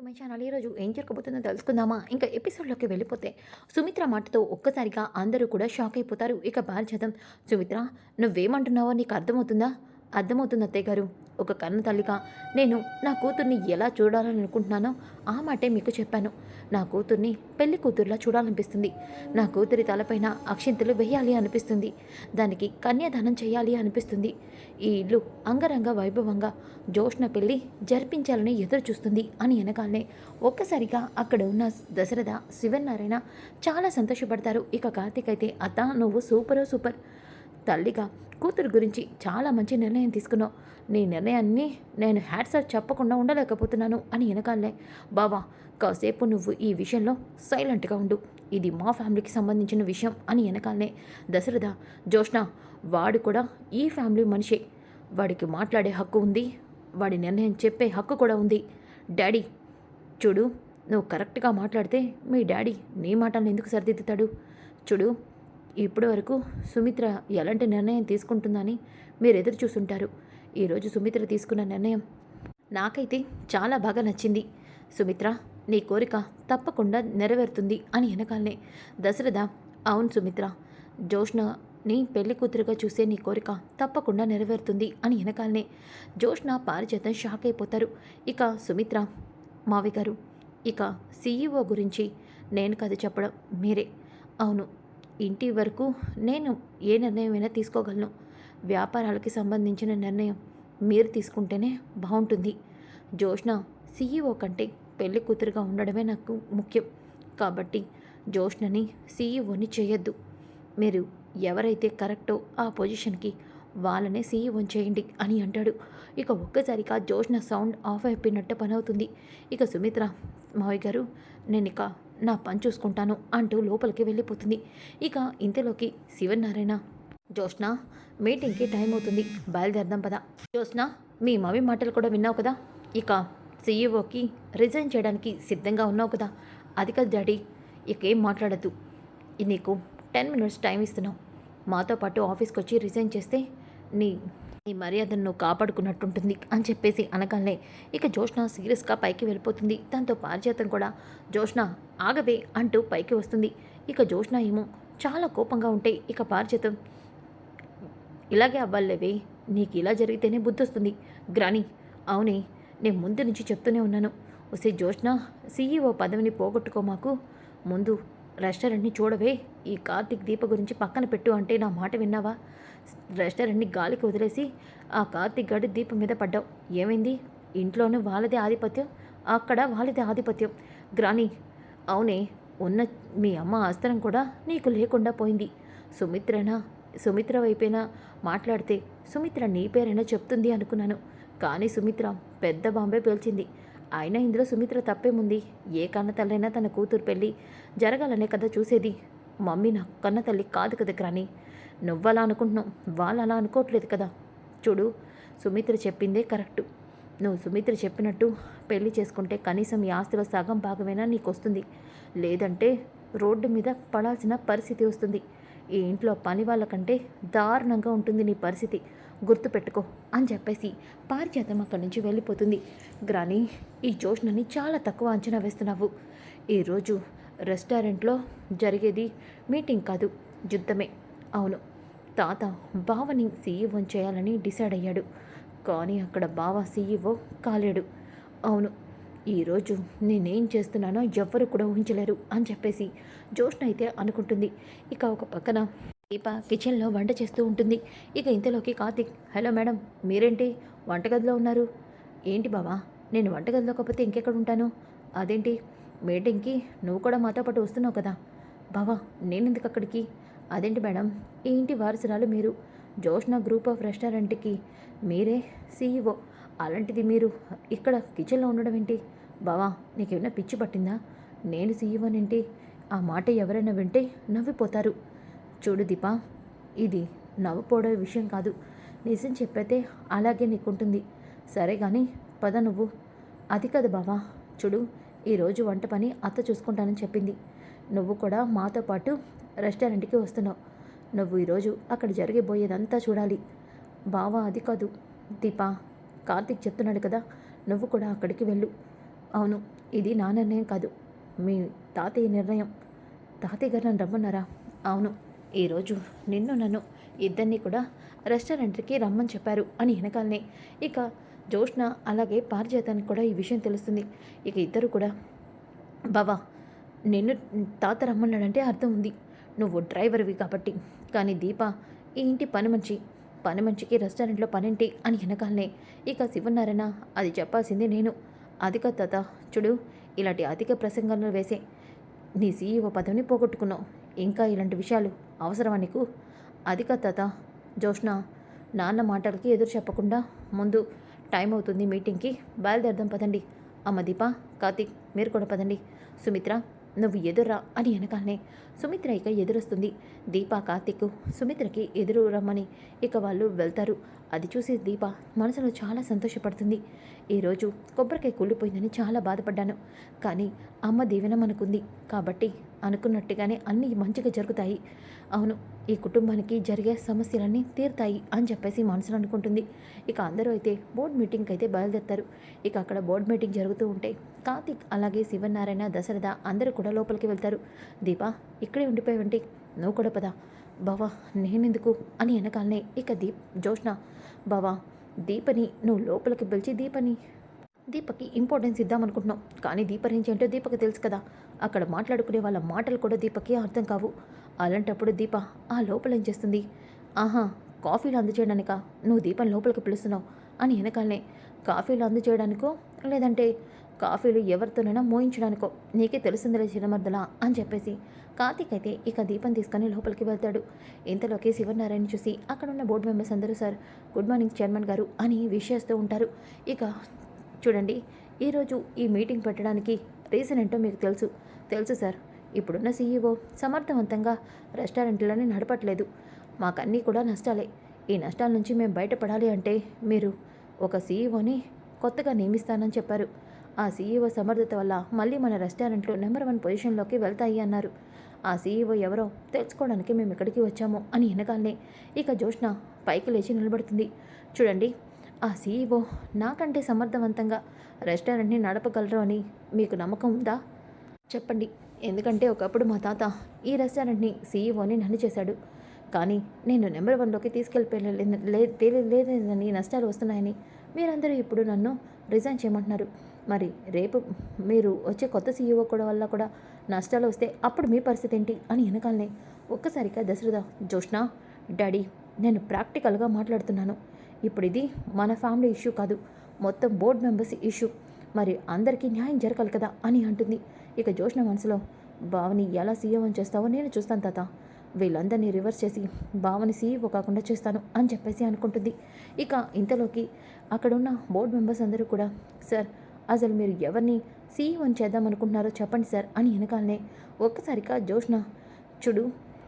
To my channel. ఈరోజు ఏం జరగబోతుందో తెలుసుకుందామా? ఇంకా ఎపిసోడ్లోకి వెళ్ళిపోతే సుమిత్ర మాటతో ఒక్కసారిగా అందరూ కూడా షాక్ అయిపోతారు. ఇక బాధ్యతం సుమిత్ర నువ్వేమంటున్నావో నీకు అర్థమవుతుందా? అర్థమవుతుంది అత్తయ్య గారు. ఒక కన్న తల్లిగా నేను నా కూతుర్ని ఎలా చూడాలని అనుకుంటున్నానో ఆ మాటే మీకు చెప్పాను. నా కూతుర్ని పెళ్ళి కూతుర్లా చూడాలనిపిస్తుంది. నా కూతురి తలపైన అక్షింతలు వేయాలి అనిపిస్తుంది. దానికి కన్యాదానం చేయాలి అనిపిస్తుంది. ఈ ఇల్లు అంగరంగ వైభవంగా జోష్న పెళ్ళి జరిపించాలని ఎదురు చూస్తుంది అని అనగానే ఒక్కసారిగా అక్కడ ఉన్న దశరథ శివనారాయణ చాలా సంతోషపడతారు. ఇక కార్తీక్ అయితే అత్త నువ్వు సూపరో సూపర్. తల్లిగా కూతురు గురించి చాలా మంచి నిర్ణయం తీసుకున్నావు. నీ నిర్ణయాన్ని నేను హ్యాట్సాప్ చెప్పకుండా ఉండలేకపోతున్నాను అని వెనకాలే. బావా కాసేపు నువ్వు ఈ విషయంలో సైలెంట్గా ఉండు. ఇది మా ఫ్యామిలీకి సంబంధించిన విషయం అని వెనకాలనే దశరథ జోష్ణ వాడు కూడా ఈ ఫ్యామిలీ మనిషే. వాడికి మాట్లాడే హక్కు ఉంది. వాడి నిర్ణయం చెప్పే హక్కు కూడా ఉంది. డాడీ చూడు నువ్వు కరెక్ట్గా మాట్లాడితే మీ డాడీ నీ మాటలను ఎందుకు సరిదిద్దుతాడు? చూడు ఇప్పటి వరకు సుమిత్ర ఎలాంటి నిర్ణయం తీసుకుంటుందని మీరు ఎదురు చూసుంటారు. ఈరోజు సుమిత్ర తీసుకున్న నిర్ణయం నాకైతే చాలా బాగా నచ్చింది. సుమిత్ర నీ కోరిక తప్పకుండా నెరవేరుతుంది అని వెనకాలనే. దశరథ అవును సుమిత్ర జోష్నని పెళ్ళి కూతురుగా చూసే నీ కోరిక తప్పకుండా నెరవేరుతుంది అని వెనకాలనే. జోష్న పారిచేతం షాక్ అయిపోతారు. ఇక సుమిత్ర మావి గారు ఇక సీఈఓ గురించి నేను కథ చెప్పడం మీరే. అవును ఇంటి వరకు నేను ఏ నిర్ణయమైనా తీసుకోగలను. వ్యాపారాలకి సంబంధించిన నిర్ణయం మీరు తీసుకుంటేనే బాగుంటుంది. జోష్న సీఈఓ కంటే పెళ్ళి కూతురుగా ఉండడమే నాకు ముఖ్యం. కాబట్టి జోష్నని సీఈఓని చేయొద్దు. మీరు ఎవరైతే కరెక్టో ఆ పొజిషన్కి వాళ్ళనే సీఈఓ చేయండి అని అంటాడు. ఇక ఒక్కసారిగా జోష్న సౌండ్ ఆఫ్ అయిపోయినట్టు పని అవుతుంది. ఇక సుమిత్ర మావయ్య గారు నేను ఇక నా పని చూసుకుంటాను అంటూ లోపలికి వెళ్ళిపోతుంది. ఇక ఇంతలోకి శివనారాయణ జోష్న మీటింగ్కి టైం అవుతుంది. బయలుదేరదాం పదా. జోష్న మీ మమ్మీ మాటలు కూడా విన్నావు కదా? ఇక సీఈఓకి రిజైన్ చేయడానికి సిద్ధంగా ఉన్నావు కదా? అది కదా డాడీ ఇక ఏం మాట్లాడద్దు. నీకు టెన్ మినిట్స్ టైం ఇస్తున్నావు మాతో పాటు ఆఫీస్కి వచ్చి రిజైన్ చేస్తే నీ నీ మర్యాదను నువ్వు కాపాడుకున్నట్టుంటుంది అని చెప్పేసి అనగానే ఇక జోష్న సీరియస్గా పైకి వెళ్ళిపోతుంది. దాంతో పారిజాతం కూడా జోష్న ఆగవే అంటూ పైకి వస్తుంది. ఇక జోష్న ఏమో చాలా కోపంగా ఉంటే ఇక పారిజాతం ఇలాగే అవ్వాలేవే నీకు ఇలా జరిగితేనే బుద్ధి వస్తుంది గ్రాని అవునే నేను ముందు నుంచి చెప్తూనే ఉన్నాను. వస్తే జోష్న సీఈఓ పదవిని పోగొట్టుకో మాకు. ముందు రెస్టారెంట్ని చూడవే. ఈ కార్తీక్ దీప గురించి పక్కన పెట్టు అంటే నా మాట విన్నావా? రెస్టారెంట్ని గాలికి వదిలేసి ఆ కార్తీక్ గడి దీపం మీద పడ్డావు. ఏమైంది? ఇంట్లోనే వాళ్ళదే ఆధిపత్యం? అక్కడ వాళ్ళదే ఆధిపత్యం. గ్రాని అవునే ఉన్న మీ అమ్మ ఆస్తరం కూడా నీకు లేకుండా పోయింది. సుమిత్రనా? సుమిత్ర వైపైనా మాట్లాడితే? సుమిత్ర నీ పేరైనా చెప్తుంది అనుకున్నాను. కానీ సుమిత్ర పెద్ద బాంబే పేల్చింది. అయినా ఇందులో సుమిత్ర తప్పేముంది ఏ కన్న తల్లైనా తన కూతురు పెళ్ళి జరగాలనే కదా చూసేది. మమ్మీ నా కన్న తల్లి కాదు కదా గ్రాని నువ్వలా అనుకుంటున్నావు. వాళ్ళు అలా అనుకోవట్లేదు కదా. చూడు సుమిత్ర చెప్పిందే కరెక్టు. నువ్వు సుమిత్ర చెప్పినట్టు పెళ్ళి చేసుకుంటే కనీసం ఈ ఆస్తిలో సగం భాగమైనా నీకు వస్తుంది లేదంటే రోడ్డు మీద పడాల్సిన పరిస్థితి వస్తుంది. ఈ ఇంట్లో పని వాళ్ళకంటే దారుణంగా ఉంటుంది నీ పరిస్థితి. గుర్తుపెట్టుకో అని చెప్పేసి పారిజాతం అక్కడి నుంచి వెళ్ళిపోతుంది. గ్రాని ఈ జోష్నని చాలా తక్కువ అంచనా వేస్తున్నావు. ఈరోజు రెస్టారెంట్లో జరిగేది మీటింగ్ కాదు యుద్ధమే. అవును తాత బావని సీఈఓ చేయాలని డిసైడ్ అయ్యాడు. కానీ అక్కడ బావ సీఈఓ కాలేడు. అవును ఈరోజు నేనేం చేస్తున్నానో ఎవ్వరు కూడా ఊహించలేరు అని చెప్పేసి జోష్న అయితే అనుకుంటుంది. ఇక ఒక పక్కన దీప కిచెన్లో వంట చేస్తూ ఉంటుంది. ఇక ఇంతలోకి కార్తిక్ హలో మేడం మీరేంటి? వంటగదిలో ఉన్నారు? ఏంటి బావా నేను వంటగదిలో కాకపోతే ఇంకెక్కడ ఉంటాను? అదేంటి? మీటింగ్కి నువ్వు కూడా మాతో పాటు వస్తున్నావు కదా? బావా నేనెందుకు అక్కడికి? అదేంటి మేడం ఈ ఇంటి వారసురాలు మీరు. జోష్ణ గ్రూప్ ఆఫ్ రెస్టారెంట్కి మీరే సీఈఓ అలాంటిది మీరు ఇక్కడ కిచెన్లో ఉండడం ఏంటి? బావా నీకేమైనా పిచ్చి పట్టిందా? నేను సీఈఓనేంటి ఆ మాట ఎవరైనా వింటే నవ్విపోతారు. చూడు దీపా ఇది నవ్వుపోవడం విషయం కాదు. నిజం చెప్పైతే అలాగే నీకుంటుంది. సరే కానీ పద నువ్వు. అది కాదు బావా చూడు ఈరోజు వంట పని అత్త చూసుకుంటానని చెప్పింది. నువ్వు కూడా మాతో పాటు రెస్టారెంట్కి వస్తున్నావు. నువ్వు ఈరోజు అక్కడ జరిగిపోయేదంతా చూడాలి. బావా అది కాదు. దీపా కార్తీక్ చెప్తున్నాడు కదా నువ్వు కూడా అక్కడికి వెళ్ళు. అవును ఇది నా నిర్ణయం కాదు. మీ తాతయ్య నిర్ణయం. తాతయ్య గారు నన్ను రమ్మన్నారా? అవును. ఈరోజు నిన్ను నన్ను ఇద్దరిని కూడా రెస్టారెంట్కి రమ్మని చెప్పారు అని వెనకాలనే. ఇక జోష్న అలాగే పారిజాతానికి కూడా ఈ విషయం తెలుస్తుంది. ఇక ఇద్దరు కూడా బావా నిన్ను తాత రమ్మన్నాడంటే అర్థం ఉంది. నువ్వు డ్రైవర్వి కాబట్టి. కానీ దీప ఈ ఇంటి పని మంచి పని మంచికి రెస్టారెంట్లో పనేంటి? అని వెనకాలనే. ఇక శివనారాయణ అది చెప్పాల్సింది నేను. అధిక తాత చూడు ఇలాంటి అధిక ప్రసంగాలను వేసే. నీ సీఈఓ పదవిని పోగొట్టుకున్నావు. ఇంకా ఇలాంటి విషయాలు అవసరమా నీకు? అధిక తాత జోష్న నాన్న మాటలకి ఎదురు చెప్పకుండా ముందు టైం అవుతుంది మీటింగ్కి. బయలుదేరదాం పదండి. అమ్మ దీప కార్తీక్ మీరు కూడా పదండి. సుమిత్ర నువ్వు ఎదురా అని వెనకాలనే సుమిత్ర ఇక ఎదురొస్తుంది. దీప కార్తీక్ సుమిత్రకి ఎదురు రమ్మని ఇక వాళ్ళు వెళ్తారు. అది చూసి దీప మనసులో చాలా సంతోషపడుతుంది. ఈరోజు కొబ్బరికాయ కూలిపోయిందని చాలా బాధపడ్డాను. కానీ అమ్మ దీవెన మనకుంది. కాబట్టి అనుకున్నట్టుగానే అన్నీ మంచిగా జరుగుతాయి. అవును ఈ కుటుంబానికి జరిగే సమస్యలన్నీ తీరుతాయి అని చెప్పేసి మనసులో అనుకుంటుంది. ఇక అందరూ అయితే బోర్డ్ మీటింగ్కి అయితే బయలుదేరుతారు. ఇక అక్కడ బోర్డు మీటింగ్ జరుగుతూ ఉంటే కార్తీక్ అలాగే శివనారాయణ దశరథ అందరూ కూడా లోపలికి వెళ్తారు. దీపా ఇక్కడే ఉండిపోయావంటి నువ్వు కూడా పదా. బావా నేనెందుకు? అని వెనకాలనే ఇక దీప్ జోష్న బావా దీపని నువ్వు లోపలికి పిలిచి దీపని దీపకి ఇంపార్టెన్స్ ఇద్దామనుకుంటున్నాం. కానీ దీప రేంజ్ ఏంటో దీపక్ తెలుసు కదా. అక్కడ మాట్లాడుకునే వాళ్ళ మాటలు కూడా దీపక్కి అర్థం కావు. అలాంటప్పుడు దీప ఆ లోపల ఏం చేస్తుంది? ఆహా కాఫీలు అందచేయడానిక నువ్వు దీపం లోపలికి పిలుస్తున్నావు అని వెనకాలనే. కాఫీలు అందచేయడానికో లేదంటే కాఫీలు ఎవరితోనైనా మోయించడానికో? నీకే తెలుస్తుందిలే చిరమర్దలా అని చెప్పేసి కార్తీక్ అయితే ఇక దీపం తీసుకొని లోపలికి వెళ్తాడు. ఇంతలోకి శివనారాయణ చూసి అక్కడ ఉన్న బోర్డు మెంబర్స్ అందరూ సార్ గుడ్ మార్నింగ్ చైర్మన్ గారు అని విష్ చేస్తూ ఉంటారు. ఇక చూడండి ఈరోజు ఈ మీటింగ్ పెట్టడానికి రీజన్ ఏంటో మీకు తెలుసు. తెలుసు సార్ ఇప్పుడున్న సీఈఓ సమర్థవంతంగా రెస్టారెంట్లని నడపట్లేదు. మాకన్నీ కూడా నష్టాలే. ఈ నష్టాల నుంచి మేము బయటపడాలి అంటే మీరు ఒక సీఈఓని కొత్తగా నియమిస్తానని చెప్పారు. ఆ సీఈఓ సమర్థత వల్ల మళ్ళీ మన రెస్టారెంట్లు నెంబర్ వన్ పొజిషన్లోకి వెళ్తాయి అన్నారు. ఆ సీఈఓ ఎవరో తెలుసుకోవడానికి మేము ఇక్కడికి వచ్చాము అని వెనకాలనే ఇక జోష్న పైకి లేచి నిలబడుతుంది. చూడండి ఆ సీఈఓ నాకంటే సమర్థవంతంగా రెస్టారెంట్ని నడపగలరు అని మీకు నమ్మకం ఉందా? చెప్పండి. ఎందుకంటే ఒకప్పుడు మా తాత ఈ రెస్టారెంట్ని సీఈఓని నన్ను చేశాడు. కానీ నేను నెంబర్ వన్లోకి తీసుకెళ్ళిపోయలేదని నష్టాలు వస్తున్నాయని మీరందరూ ఇప్పుడు నన్ను రిజైన్ చేయమంటున్నారు. మరి రేపు మీరు వచ్చే కొత్త సీఈఓ కూడా వల్ల కూడా నష్టాలు వస్తే అప్పుడు మీ పరిస్థితి ఏంటి అని వెనకాలనే ఒక్కసారిగా దశరథ జోష్నా డాడీ నేను ప్రాక్టికల్గా మాట్లాడుతున్నాను. ఇప్పుడు ఇది మన ఫ్యామిలీ ఇష్యూ కాదు. మొత్తం బోర్డ్ మెంబర్స్ ఇష్యూ మరి అందరికీ న్యాయం జరగాలి కదా అని అంటుంది. ఇక జోష్న మనసులో బావని ఎలా సీఎం అని చేస్తావో నేను చూస్తాను తాత. వీళ్ళందరినీ రివర్స్ చేసి బావని సీఈఓ కాకుండా చేస్తాను అని చెప్పేసి అనుకుంటుంది. ఇక ఇంతలోకి అక్కడున్న బోర్డు మెంబర్స్ అందరూ కూడా సార్ అసలు మీరు ఎవరిని సీఈఓని చేద్దాం అనుకుంటున్నారో చెప్పండి సార్ అని వెనకాలనే ఒక్కసారిగా జోష్న చూడు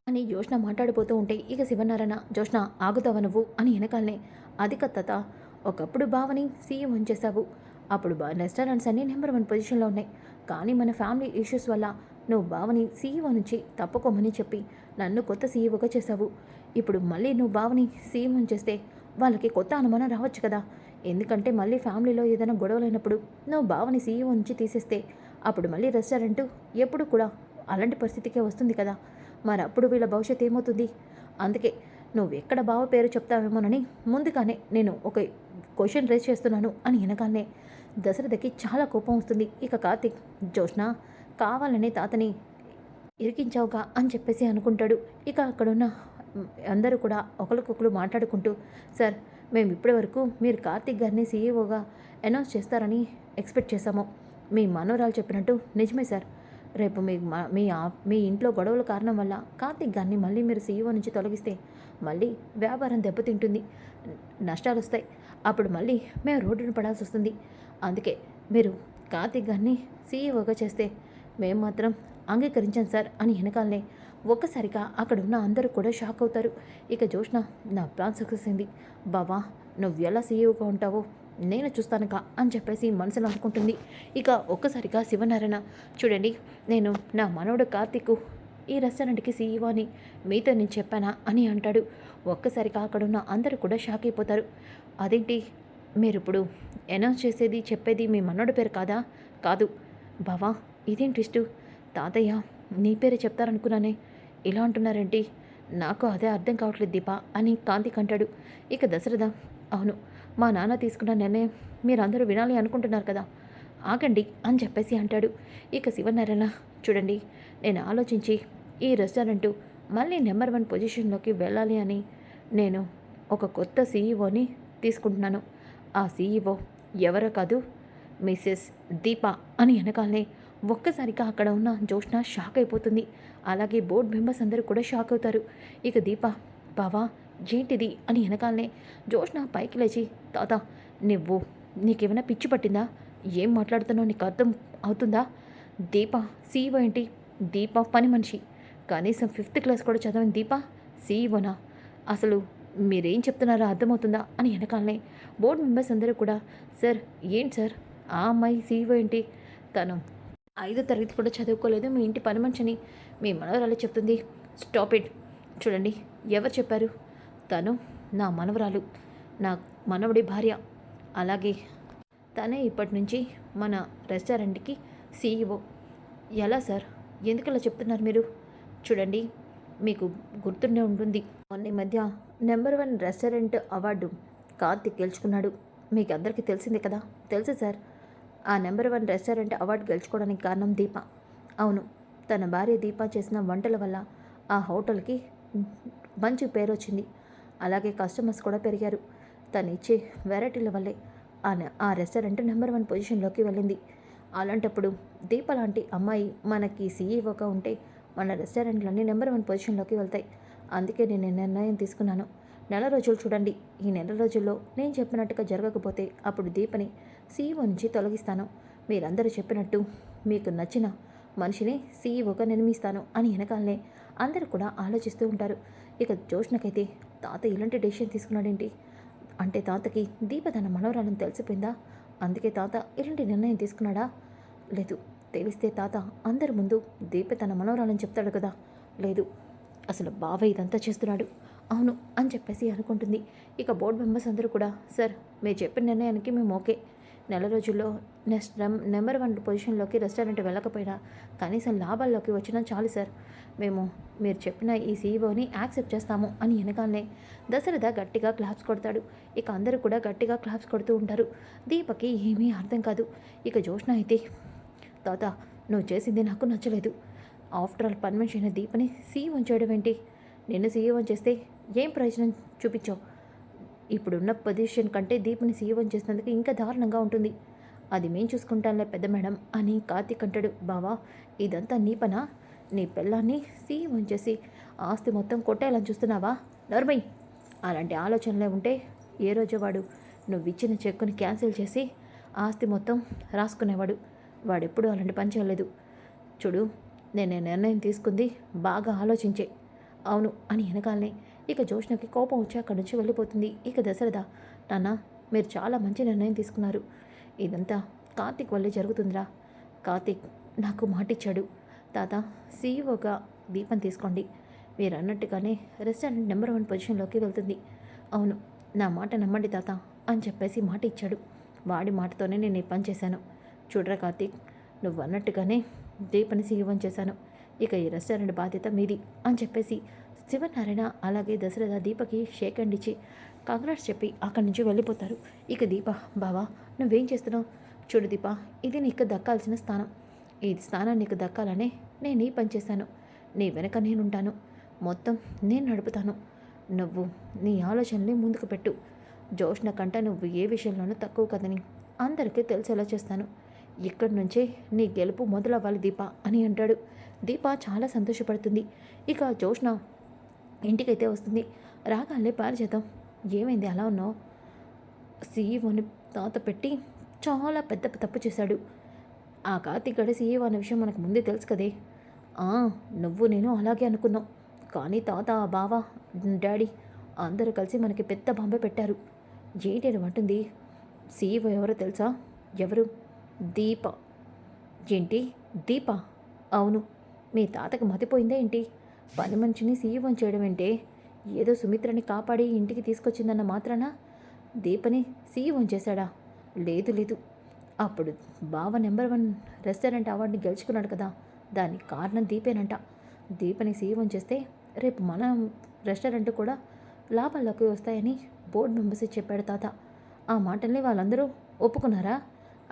అని జోష్న మాట్లాడిపోతూ ఉంటే ఇక శివనారాయణ జోష్న ఆగుతావా నువ్వు? అని వెనకాలనే అది తాత. ఒకప్పుడు బావని సీఎం చేశావు అప్పుడు బా రెస్టారెంట్స్ అన్నీ నెంబర్ వన్ పొజిషన్లో ఉన్నాయి. కానీ మన ఫ్యామిలీ ఇష్యూస్ వల్ల నువ్వు బావని సీఈఓ నుంచి తప్పుకోమని చెప్పి నన్ను కొత్త సీఈఓగా చేశావు. ఇప్పుడు మళ్ళీ నువ్వు బావని సీఎం చేస్తే వాళ్ళకి కొత్త అనుమానం రావచ్చు కదా. ఎందుకంటే మళ్ళీ ఫ్యామిలీలో ఏదైనా గొడవలైనప్పుడు నువ్వు బావని సీఈఓ నుంచి తీసేస్తే అప్పుడు మళ్ళీ రెస్టారెంట్ ఎప్పుడు కూడా అలాంటి పరిస్థితికే వస్తుంది కదా. మరి అప్పుడు వీళ్ళ భవిష్యత్ ఏమవుతుంది? అందుకే నువ్వు ఎక్కడ బావ పేరు చెప్తావేమోనని ముందుగానే నేను ఒక క్వశ్చన్ రేస్ చేస్తున్నాను అని వెనకాలనే దశరథకి చాలా కోపం వస్తుంది. ఇక కార్తిక్ జోష్న కావాలనే తాతని ఇరికించావుగా అని చెప్పేసి అనుకుంటాడు. ఇక అక్కడున్న అందరూ కూడా ఒకరికొకరు మాట్లాడుకుంటూ సార్ మేము ఇప్పటి వరకు మీరు కార్తిక్ గారిని సీఈఓగా అనౌన్స్ చేస్తారని ఎక్స్పెక్ట్ చేశాము. మీ మనవరాలు చెప్పినట్టు నిజమే సార్. రేపు మీ మా- మీ మీ ఇంట్లో గొడవల కారణం వల్ల కార్తిక్ గారిని మళ్ళీ మీరు సీఈఓ నుంచి తొలగిస్తే మళ్ళీ వ్యాపారం దెబ్బతింటుంది. నష్టాలు వస్తాయి అప్పుడు మళ్ళీ మేము రోడ్డున పడాల్సి వస్తుంది అందుకే మీరు కార్తీక్ గారిని సీఈఓగా చేస్తే మేము మాత్రం అంగీకరించాం సార్ అని వెనకాలనే ఒక్కసారిగా అక్కడ ఉన్న అందరూ కూడా షాక్ అవుతారు. ఇక జోష్న నా ప్లాన్ సక్సెస్ అయింది. బావా నువ్వు ఎలా సీఈఓగా ఉంటావో నేను చూస్తానుక అని చెప్పేసి మనసులో అనుకుంటుంది. ఇక ఒక్కసారిగా శివనారాయణ చూడండి నేను నా మనవడు కార్తీక్ ఈ రెస్టారెంట్కి సీఈఓ అని మీతో నేను చెప్పానా అని అంటాడు. ఒక్కసారిగా అక్కడున్న అందరూ కూడా షాక్ అయిపోతారు. అదేంటి? మీరు ఇప్పుడు అనౌన్స్ చేసేది చెప్పేది మీ మన్నోడి పేరు కాదా? కాదు. బావా ఇదేం ట్విస్ట్? తాతయ్య నీ పేరే చెప్తారనుకున్నానే. ఇలా అంటున్నారేంటి? నాకు అదే అర్థం కావట్లేదు దీపా అని కాంతిక్ అంటాడు ఇక దశరథ అవును. మా నాన్న తీసుకున్న నిర్ణయం మీరందరూ వినాలి అనుకుంటున్నారు కదా. ఆగండి అని చెప్పేసి అంటాడు. ఇక శివనారాయణ చూడండి నేను ఆలోచించి ఈ రెస్టారెంటు మళ్ళీ నెంబర్ వన్ పొజిషన్లోకి వెళ్ళాలి అని నేను ఒక కొత్త సీఈఓని తీసుకుంటున్నాను. ఆ సీఈఓ ఎవరో కాదు మిస్సెస్ దీప అని వెనకాలనే ఒక్కసారిగా అక్కడ ఉన్న జోష్న షాక్ అయిపోతుంది. అలాగే బోర్డ్ మెంబర్స్ అందరూ కూడా షాక్ అవుతారు. ఇక దీప బావా ఏంటిది అని వెనకాలనే జోష్న పైకి లేచి తాత నువ్వు నీకేమైనా పిచ్చి పట్టిందా? ఏం మాట్లాడుతున్నావు? నీకు అర్థం అవుతుందా? దీప సీఈఓ ఏంటి? దీప పని మనిషి. కనీసం ఫిఫ్త్ క్లాస్ కూడా చదవని దీప? సీఈఓనా? అసలు మీరేం చెప్తున్నారో అర్థమవుతుందా? అని వెనకాలనే. బోర్డు మెంబర్స్ అందరూ కూడా సార్ ఏంటి సార్? ఆ అమ్మాయి సీఈఓ ఏంటి? తను ఐదో తరగతి కూడా చదువుకోలేదు మీ ఇంటి పని మనిషిని. మీ మనవరాలు చెప్తుంది? Stop it. చూడండి ఎవరు చెప్పారు? తను నా మనవరాలు. నా మనవడి భార్య. అలాగే తనే ఇప్పటి నుంచి మన రెస్టారెంట్కి సీఈఓ. ఎలా సార్? ఎందుకలా చెప్తున్నారు మీరు? చూడండి మీకు గుర్తుండే ఉంటుంది. మొన్న ఈ మధ్య number one restaurant award Karthik గెలుచుకున్నాడు. మీకు అందరికీ తెలిసిందే కదా? తెలుసు సార్. ఆ నెంబర్ వన్ రెస్టారెంట్ అవార్డు గెలుచుకోవడానికి కారణం దీప. అవును తన భార్య దీప చేసిన వంటల వల్ల ఆ హోటల్కి మంచి పేరు వచ్చింది అలాగే కస్టమర్స్ కూడా పెరిగారు. తను ఇచ్చే వెరైటీల వల్లే ఆ రెస్టారెంట్ నెంబర్ వన్ పొజిషన్లోకి వెళ్ళింది. అలాంటప్పుడు దీప లాంటి అమ్మాయి మనకి సీఈఓగా ఉంటే మన రెస్టారెంట్లన్నీ నెంబర్ వన్ పొజిషన్లోకి వెళ్తాయి. అందుకే నేను నిర్ణయం తీసుకున్నాను. నెల రోజులు చూడండి. ఈ నెల రోజుల్లో నేను చెప్పినట్టుగా జరగకపోతే అప్పుడు దీపని సీఈఓ నుంచి తొలగిస్తాను. మీరందరూ చెప్పినట్టు మీకు నచ్చిన మనిషిని సీఈఓగా నిర్మిస్తాను అని వెనకాలనే అందరూ కూడా ఆలోచిస్తూ ఉంటారు. ఇక జోష్నకైతే తాత ఇలాంటి డెసిషన్ తీసుకున్నాడేంటి? అంటే తాతకి దీప తన మనవరాలను తెలిసిపోయిందా? అందుకే తాత ఇలాంటి నిర్ణయం తీసుకున్నాడా? లేదు తెలిస్తే తాత అందరి ముందు దీప తన మనోరాలను చెప్తాడు కదా? లేదు అసలు బావ ఇదంతా చేస్తున్నాడు. అవును అని చెప్పేసి అనుకుంటుంది. ఇక బోర్డు మెంబర్స్ అందరూ కూడా సార్ మీరు చెప్పిన నిర్ణయానికి మేము ఓకే. నెల రోజుల్లో నెక్స్ట్ నెంబర్ వన్ పొజిషన్లోకి రెస్టారెంట్ వెళ్ళకపోయినా కనీసం లాభాల్లోకి వచ్చినా చాలు సార్. మేము మీరు చెప్పిన ఈ సీఈఓని యాక్సెప్ట్ చేస్తాము అని వెనకాలనే దశరథ గట్టిగా క్లాప్స్ కొడతాడు. ఇక అందరూ కూడా గట్టిగా క్లాప్స్ కొడుతూ ఉంటారు. దీపకి ఏమీ అర్థం కాదు. ఇక జోష్ణ అయితే తాత నువ్వు చేసింది నాకు నచ్చలేదు. ఆఫ్టర్ ఆల్ పర్మిషన్ అయిన దీపని సీఈఓ చేయడం ఏంటి? నిన్ను సీఈఓ చేస్తే ఏం ప్రయోజనం చూపించావు? ఇప్పుడున్న పొజిషన్ కంటే దీపుని సీఎం చేసినందుకు ఇంకా దారుణంగా ఉంటుంది. అది మేం చూసుకుంటానులే పెద్ద మేడం అని కార్తీక్ అంటాడు. బావా ఇదంతా నీ పనా? నీ పిల్లాన్ని సీఎం చేసి ఆస్తి మొత్తం కొట్టేయాలని చూస్తున్నావా? నర్మై అలాంటి ఆలోచనలే ఉంటే ఏ రోజు వాడు నువ్వు ఇచ్చిన చెక్కుని క్యాన్సిల్ చేసి ఆస్తి మొత్తం రాసుకునేవాడు. వాడెప్పుడూ అలాంటి పని చేయలేదు. చూడు నేను నిర్ణయం తీసుకుంది బాగా ఆలోచించే. అవును అని వెనకాలనే ఇక జోష్నకి కోపం వచ్చి అక్కడి నుంచి వెళ్ళిపోతుంది. ఇక దశరథ నాన్న మీరు చాలా మంచి నిర్ణయం తీసుకున్నారు. ఇదంతా కార్తీక్ వల్లే జరుగుతుందిరా. కార్తీక్ నాకు మాటిచ్చాడు. తాత సీఈఓగా దీపం తీసుకోండి. మీరు అన్నట్టుగానే రెస్టారెంట్ నెంబర్ వన్ పొజిషన్లోకి వెళ్తుంది. అవును నా మాట నమ్మండి తాత అని చెప్పేసి మాట ఇచ్చాడు వాడి మాటతోనే నేను ఈ పని చేశాను. చూడరా కార్తీక్ నువ్వు అన్నట్టుగానే దీపని సీఈఓని చేశాను. ఇక ఈ రెస్టారెంట్ బాధ్యత మీది అని చెప్పేసి శివనారాయణ అలాగే దశరథ దీపకి షేక్ అండ్ ఇచ్చి కంగ్రాట్స్ చెప్పి అక్కడి నుంచి వెళ్ళిపోతారు. ఇక దీప బావా నువ్వేం చేస్తున్నావు? చూడు దీప ఇది నీకు దక్కాల్సిన స్థానం. ఈ స్థానం నీకు దక్కాలనే నేను ఈ పని చేశాను. నీ వెనక నేనుంటాను. మొత్తం నేను నడుపుతాను. నువ్వు నీ ఆలోచనని ముందుకు పెట్టు. జోష్ణ కంట నువ్వు ఏ విషయంలోనూ తక్కువ కదని అందరికీ తెలిసేలా చేస్తాను. ఇక్కడి నుంచే నీ గెలుపు మొదలవ్వాలి దీప అని అంటాడు. దీప చాలా సంతోషపడుతుంది. ఇక జోష్ణ ఇంటికైతే వస్తుంది. రాగానే పారిజాతం ఏమైంది? అలా ఉన్నావు? సీఈఓని తాత పెట్టి చాలా పెద్ద తప్పు చేశాడు. ఆ కార్తీక్ గడి సీఈఓ అనే విషయం మనకు ముందే తెలుసు కదే. ఆ, నువ్వు నేను అలాగే అనుకున్నాం. కానీ తాత బావ డాడీ అందరూ కలిసి మనకి పెద్ద బాంబే పెట్టారు. ఏంటి అని అంటుంది? సీఈఓ ఎవరో తెలుసా? ఎవరు? దీప. ఏంటి? దీప? అవును. మీ తాతకి మతిపోయిందా ఏంటి? పని మనిషిని సీఎం చేయడం ఏంటే? ఏదో సుమిత్రని కాపాడి ఇంటికి తీసుకొచ్చిందన్న మాత్రాన? దీపని సీఎం చేశాడా? లేదు లేదు. అప్పుడు బావ నెంబర్ వన్ రెస్టారెంట్ అవార్డుని గెలుచుకున్నాడు కదా. దానికి కారణం దీపేనంట. దీపని సీఎం చేస్తే రేపు మన రెస్టారెంట్ కూడా లాభాల్లోకి వస్తాయని బోర్డు మెంబర్స్ చెప్పాడు తాత. ఆ మాటల్ని వాళ్ళందరూ ఒప్పుకున్నారా?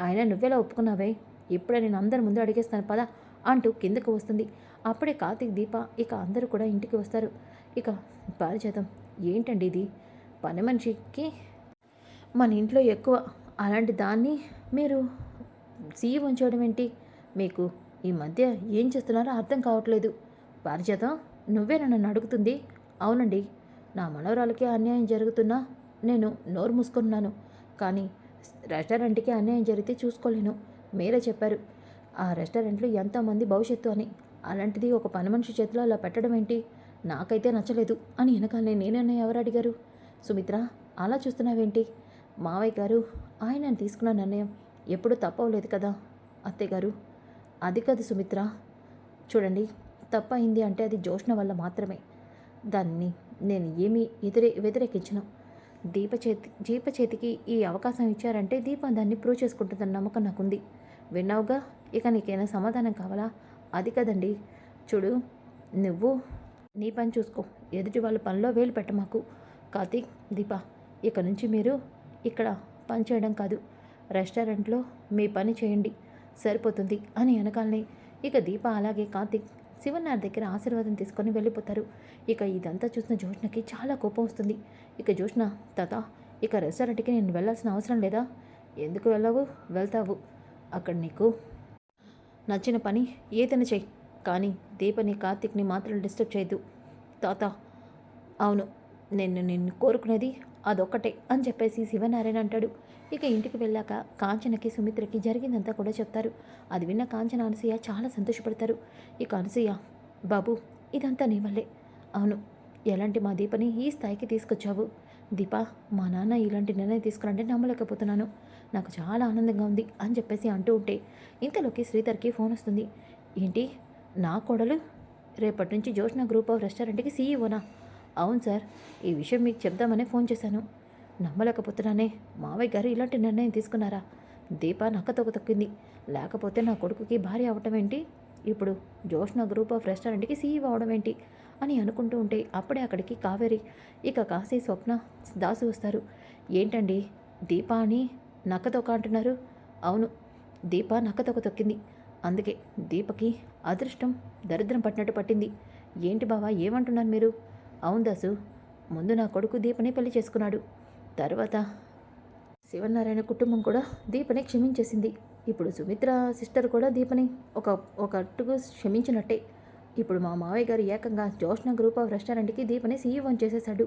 ఆయన నువ్వెలా ఒప్పుకున్నావే? ఇప్పుడే నేను అందరి ముందు అడిగేస్తాను పదా. అంటూ కిందకు వస్తుంది. అప్పుడే కార్తీక్ దీప ఇక అందరూ కూడా ఇంటికి వస్తారు. ఇక పారిజాతం. ఏంటండి ఇది? పని మనిషికి మన ఇంట్లో ఎక్కువ. అలాంటి దాన్ని మీరు సీఈ ఉంచడం ఏంటి? మీకు ఈ మధ్య ఏం చేస్తున్నారో అర్థం కావట్లేదు. పారిజాతం నువ్వే నన్ను అడుగుతుంది. అవునండి నా మనవరాలకి అన్యాయం జరుగుతున్నా నేను నోరు మూసుకున్నాను. కానీ రెస్టారెంట్కి అన్యాయం జరిగితే చూసుకోలేను. మీరే చెప్పారు. ఆ రెస్టారెంట్లో ఎంతమంది భవిష్యత్తు అని. అలాంటిది ఒక పని మనిషి చేతిలో అలా పెట్టడం ఏంటి? నాకైతే నచ్చలేదు అని వెనకాలనే నేనన్నా ఎవరు అడిగారు? సుమిత్ర అలా చూస్తున్నావేంటి? మావయ్య గారు ఆయన తీసుకున్న నిర్ణయం ఎప్పుడూ తప్పవలేదు కదా? అత్తయ్య గారు అది కాదు సుమిత్ర. చూడండి తప్పయింది అంటే అది జోష్ణ వల్ల మాత్రమే. దాన్ని నేను ఏమీ ఎదురే వ్యతిరేకించను. దీప చేతి దీప చేతికి ఈ అవకాశం ఇచ్చారంటే దీపం దాన్ని ప్రూవ్ చేసుకుంటుందన్న నమ్మకం నాకుంది. విన్నావుగా? ఇక నీకేమైనా సమాధానం కావాలా? అది కదండి. చూడు నువ్వు నీ పని చూసుకో. ఎదుటి వాళ్ళ పనిలో వేలు పెట్ట మాకు. కార్తీక్ దీప ఇక నుంచి మీరు ఇక్కడ పని చేయడం కాదు. రెస్టారెంట్లో మీ పని చేయండి. సరిపోతుంది అని వెనకాలనే ఇక దీప అలాగే కార్తీక్ శివనార్ దగ్గర ఆశీర్వాదం తీసుకొని వెళ్ళిపోతారు. ఇక ఇదంతా చూసిన జోష్నకి చాలా కోపం వస్తుంది. ఇక జోష్న తత ఇక రెస్టారెంట్కి నేను వెళ్ళాల్సిన అవసరం లేదా? ఎందుకు వెళ్ళవు? వెళ్తావు. అక్కడ నీకు నచ్చిన పని ఏదైనా చెయ్యి కానీ దీపని కార్తీక్ని మాత్రం డిస్టర్బ్ చేయదు తాత అవును నేను నిన్ను కోరుకునేది అదొక్కటే అని చెప్పేసి శివనారాయణ అంటాడు. ఇక ఇంటికి వెళ్ళాక కాంచనకి సుమిత్రకి జరిగిందంతా కూడా చెప్తారు. అది విన్న కాంచన అనసూయ చాలా సంతోషపడతారు. ఇక అనసూయ బాబు ఇదంతా నీ వల్లే. అవును ఎలాంటి మా దీపని ఈ స్థాయికి తీసుకొచ్చావు? దీపా మా నాన్న ఇలాంటి నిర్ణయం తీసుకురంటే నమ్మలేకపోతున్నాను. నాకు చాలా ఆనందంగా ఉంది అని చెప్పేసి అంటూ ఉంటే ఇంతలోకి శ్రీధర్కి ఫోన్ వస్తుంది. ఏంటి? నా కోడలు? రేపటి నుంచి జోష్న గ్రూప్ ఆఫ్ రెస్టారెంట్కి సీఈఓనా? అవును సార్ ఈ విషయం మీకు చెప్దామనే ఫోన్ చేశాను. నమ్మలేకపోతున్నానే మావయ్య గారు ఇలాంటి నిర్ణయం తీసుకున్నారా? దీప నక్కతొక తొక్కింది. లేకపోతే నా కొడుకుకి భార్య అవటం ఏంటి? ఇప్పుడు జోష్నా గ్రూప్ ఆఫ్ రెస్టారెంట్కి సీఈ అవడం ఏంటి? అని అనుకుంటూ ఉంటే అప్పుడే అక్కడికి కావేరి. ఇక కాశీ స్వప్న దాసు వస్తారు. ఏంటండి? దీప అని నక్కతొక్క అంటున్నారు. అవును దీప నక్కతొక్క తొక్కింది. అందుకే దీపకి అదృష్టం దరిద్రం పట్టినట్టు పట్టింది. ఏంటి బావా ఏమంటున్నారు మీరు? అవును దాసు ముందు నా కొడుకు దీపని పెళ్ళి చేసుకున్నాడు. తర్వాత శివనారాయణ కుటుంబం కూడా దీపని క్షమించేసింది. ఇప్పుడు సుమిత్ర సిస్టర్ కూడా దీపని. ఒక ఒక అట్టుకు క్షమించినట్టే. ఇప్పుడు మా మావయ్య గారు ఏకంగా జోష్ణ గ్రూప్ ఆఫ్ రెస్టారెంట్కి దీపని సీఈఓ చేసేశాడు.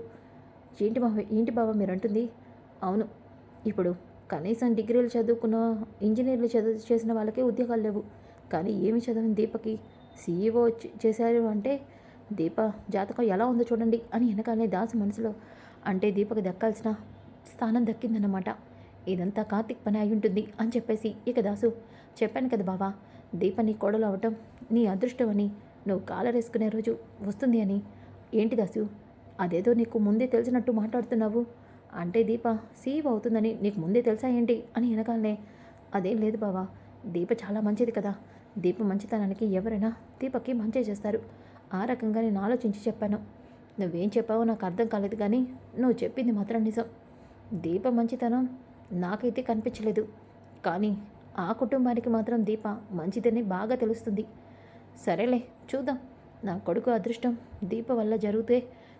ఏంటి మావయ్య ఏంటి బావ మీరు అంటుంది అవును ఇప్పుడు కనీసం డిగ్రీలు చదువుకున్న ఇంజనీర్లు చదువు చేసిన వాళ్ళకే ఉద్యోగాలు లేవు. కానీ ఏమి చదవని దీపకి సీఈఓ చేశారు అంటే దీప జాతకం ఎలా ఉందో చూడండి అని వెనకాలనే దాసు మనసులో అంటే దీపకి దక్కాల్సిన స్థానం దక్కిందన్నమాట. ఇదంతా కార్తిక్ పని అయి ఉంటుంది అని చెప్పేసి ఇక దాసు చెప్పాను కదా బావా దీప నీ కోడలు అవటం నీ అదృష్టం అని నువ్వు కాలరేసుకునే రోజు వస్తుంది అని. ఏంటి దాసు? అదేదో నీకు ముందే తెలిసినట్టు మాట్లాడుతున్నావు. అంటే దీప సీవ్ అవుతుందని నీకు ముందే తెలుసా ఏంటి అని వెనకాలనే అదేం లేదు బావా దీప చాలా మంచిది కదా. దీప మంచితనానికి ఎవరైనా దీపకి మంచి చేస్తారు. ఆ రకంగా నేను ఆలోచించి చెప్పాను. నువ్వేం చెప్పావో నాకు అర్థం కాలేదు కానీ నువ్వు చెప్పింది మాత్రం నిజం. దీప మంచితనం నాకైతే కనిపించలేదు. కానీ ఆ కుటుంబానికి మాత్రం దీప మంచిదని బాగా తెలుస్తుంది. సరేలే చూద్దాం. నా కొడుకు అదృష్టం దీప వల్ల జరిగితే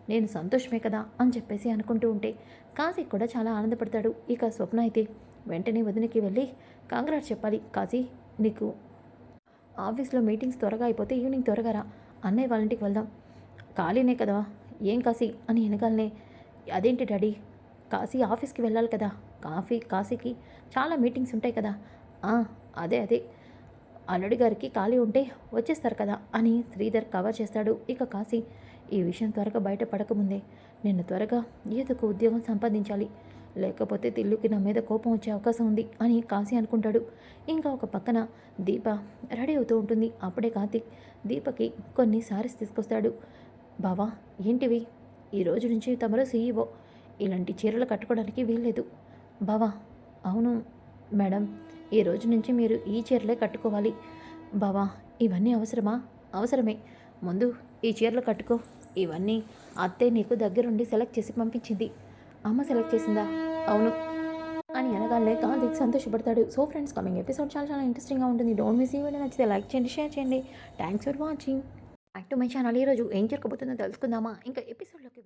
నేను సంతోషమే కదా అని చెప్పేసి అనుకుంటూ ఉంటే కాశీ కూడా చాలా ఆనందపడతాడు. ఇక స్వప్న అయితే వెంటనే వదినకి వెళ్ళి కాంగ్రాట్ చెప్పాలి కాశీ నీకు ఆఫీస్లో మీటింగ్స్ త్వరగా అయిపోతే ఈవినింగ్ త్వరగా రా. అన్నయ్య వాళ్ళ ఇంటికి వెళ్దాం. ఖాళీనే కదా. ఏం కాశీ? అని వెనకాలనే అదేంటి డాడీ? కాశీ ఆఫీస్కి వెళ్ళాలి కదా. కాఫీ కాశీకి చాలా మీటింగ్స్ ఉంటాయి కదా. అదే అదే. అల్లుడి గారికి ఖాళీ ఉంటే వచ్చేస్తారు కదా అని శ్రీధర్ కవర్ చేస్తాడు. ఇక కాశీ ఈ విషయం త్వరగా బయటపడకముందే. నేను త్వరగా ఏదో ఒక ఉద్యోగం సంపాదించాలి. లేకపోతే తిల్లుకి నా మీద కోపం వచ్చే అవకాశం ఉంది అని కాశీ అనుకుంటాడు. ఇంకా ఒక పక్కన దీప రెడీ అవుతూ ఉంటుంది. అప్పుడే కార్తీక్ దీపకి కొన్ని సారీస్ తీసుకొస్తాడు. బావా ఏంటివి? ఈ రోజు నుంచి తమరు సీఈఓ ఇలాంటి చీరలు కట్టుకోవడానికి వీల్లేదు. బావా అవును మేడం. ఈ రోజు నుంచి మీరు ఈ చీరలే కట్టుకోవాలి. బావా ఇవన్నీ అవసరమా? అవసరమే. ముందు ఈ చీరలు కట్టుకో. ఇవన్నీ అత్తే నీకు దగ్గరుండి సెలెక్ట్ చేసి పంపించింది. అమ్మ సెలెక్ట్ చేసిందా? అవును. అని అనగానే కార్తీక్ సంతోషపడతాడు. సో ఫ్రెండ్స్ కమింగ్ ఎపిసోడ్ చాలా చాలా ఇంట్రెస్టింగ్గా ఉంటుంది. డోంట్ మిస్ ఈ వీడియో నచ్చితే లైక్ చేయండి షేర్ చేయండి. Thanks for watching back to my channel ఈరోజు ఏం జరగబోతుందో తెలుసుకుందామా? ఇంకా ఎపిసోడ్లోకి